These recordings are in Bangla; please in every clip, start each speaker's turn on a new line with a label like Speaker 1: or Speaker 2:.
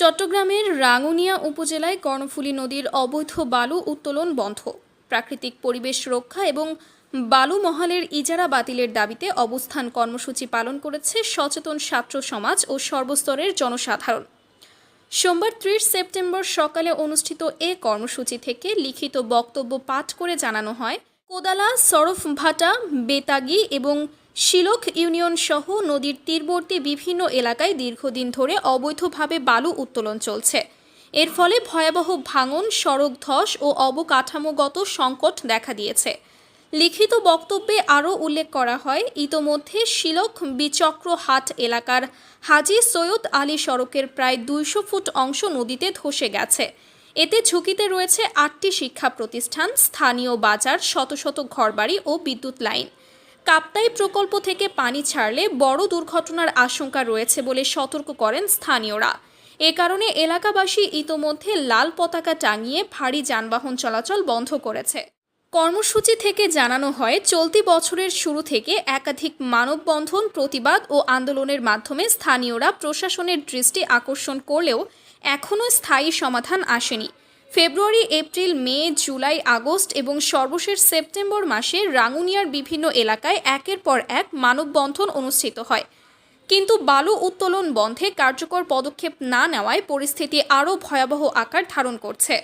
Speaker 1: চট্টগ্রামের রাঙ্গুনিয়া উপজেলায় কর্ণফুলী নদীর অবৈধ বালু উত্তোলন বন্ধ। প্রাকৃতিক পরিবেশ রক্ষা এবং বালু মহালের ইজারা বাতিলের দাবিতে অবস্থান কর্মসূচি পালন করেছে সচেতন ছাত্র সমাজ ও সর্বস্তরের জনসাধারণ। সোমবার ত্রিশ সেপ্টেম্বর সকালে অনুষ্ঠিত এ কর্মসূচি থেকে লিখিত বক্তব্য পাঠ করে জানানো হয়। কোদালা, সরফভাটা, বেতাগি এবং শিলক ইউনিয়ন সহ নদীর তীরবর্তী বিভিন্ন এলাকায় দীর্ঘদিন ধরে অবৈধভাবে বালু উত্তোলন চলছে। এর ফলে ভয়াবহ ভাঙন, সড়ক ধস ও অবকাঠামোগত সংকট দেখা দিয়েছে। লিখিত বক্তব্যে আরও উল্লেখ করা হয়, ইতোমধ্যে শিলক বিচক্র হাট এলাকার হাজি সৈয়দ আলী সড়কের প্রায় দুইশো ফুট অংশ নদীতে ধসে গেছে। এতে ঝুঁকিতে রয়েছে আটটি শিক্ষা প্রতিষ্ঠান, স্থানীয় বাজার, শত শত ঘরবাড়ি ও বিদ্যুৎ লাইন। কাপ্তাই প্রকল্প থেকে পানি ছাড়লে বড় দুর্ঘটনার আশঙ্কা রয়েছে বলে সতর্ক করেন স্থানীয়রা। এ কারণে এলাকাবাসী ইতোমধ্যে লাল পতাকা টাঙিয়ে ভারী যানবাহন চলাচল বন্ধ করেছে। কর্মসূচি থেকে জানানো হয়, চলতি বছরের শুরু থেকে একাধিক মানববন্ধন, প্রতিবাদ ও আন্দোলনের মাধ্যমে স্থানীয়রা প্রশাসনের দৃষ্টি আকর্ষণ করলেও এখনও স্থায়ী সমাধান আসেনি। ফেব্রুয়ারি, এপ্রিল, মে, জুলাই, আগস্ট এবং সর্বশেষ সেপ্টেম্বর মাসে রাঙ্গুনিয়ার বিভিন্ন এলাকায় একের পর এক মানববন্ধন অনুষ্ঠিত হয়। কিন্তু বালু উত্তোলন বন্ধে কার্যকর পদক্ষেপ না নেওয়ায় পরিস্থিতি আরও ভয়াবহ আকার ধারণ করছে।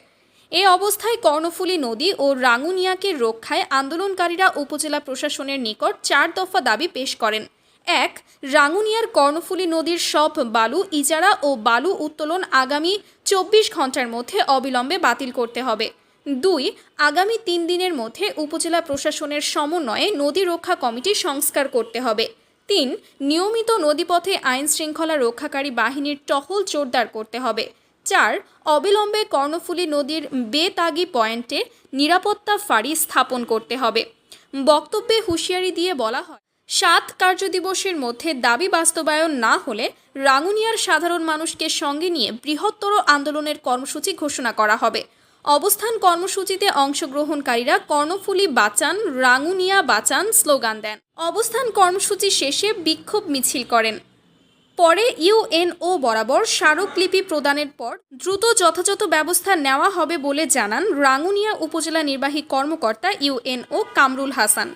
Speaker 1: এ অবস্থায় কর্ণফুলী নদী ও রাঙ্গুনিয়াকে রক্ষায় আন্দোলনকারীরা উপজেলা প্রশাসনের নিকট চার দফা দাবি পেশ করেন। এক, রাঙ্গুনিয়ার কর্ণফুলী নদীর সব বালু ইজারা ও বালু উত্তোলন আগামী চব্বিশ ঘণ্টার মধ্যে অবিলম্বে বাতিল করতে হবে। দুই, আগামী তিন দিনের মধ্যে উপজেলা প্রশাসনের সমন্বয়ে নদী রক্ষা কমিটি সংস্কার করতে হবে। তিন, নিয়মিত নদীপথে আইন শৃঙ্খলা রক্ষাকারী বাহিনীর টহল জোরদার করতে হবে। চার, অবিলম্বে কর্ণফুলী নদীর বেতাগি পয়েন্টে নিরাপত্তা ফাঁড়ি স্থাপন করতে হবে। বক্তব্যে হুঁশিয়ারি দিয়ে বলা হয় সাত কার্যদিবসের মধ্যে দাবি বাস্তবায়ন না হলে রাঙ্গুনিয়ার সাধারণ মানুষকে সঙ্গে নিয়ে বৃহত্তর আন্দোলনের কর্মসূচি ঘোষণা করা হবে। অবস্থান কর্মসূচিতে অংশগ্রহণকারীরা কর্ণফুলী বাঁচান, রাঙ্গুনিয়া বাঁচান স্লোগান দেন। অবস্থান কর্মসূচি শেষে বিক্ষোভ মিছিল করেন। পরে ইউএনও বরাবর স্মারকলিপি প্রদানের পর দ্রুত যথাযথ ব্যবস্থা নেওয়া হবে বলে জানান রাঙ্গুনিয়া উপজেলা নির্বাহী কর্মকর্তা ইউএনও কামরুল হাসান।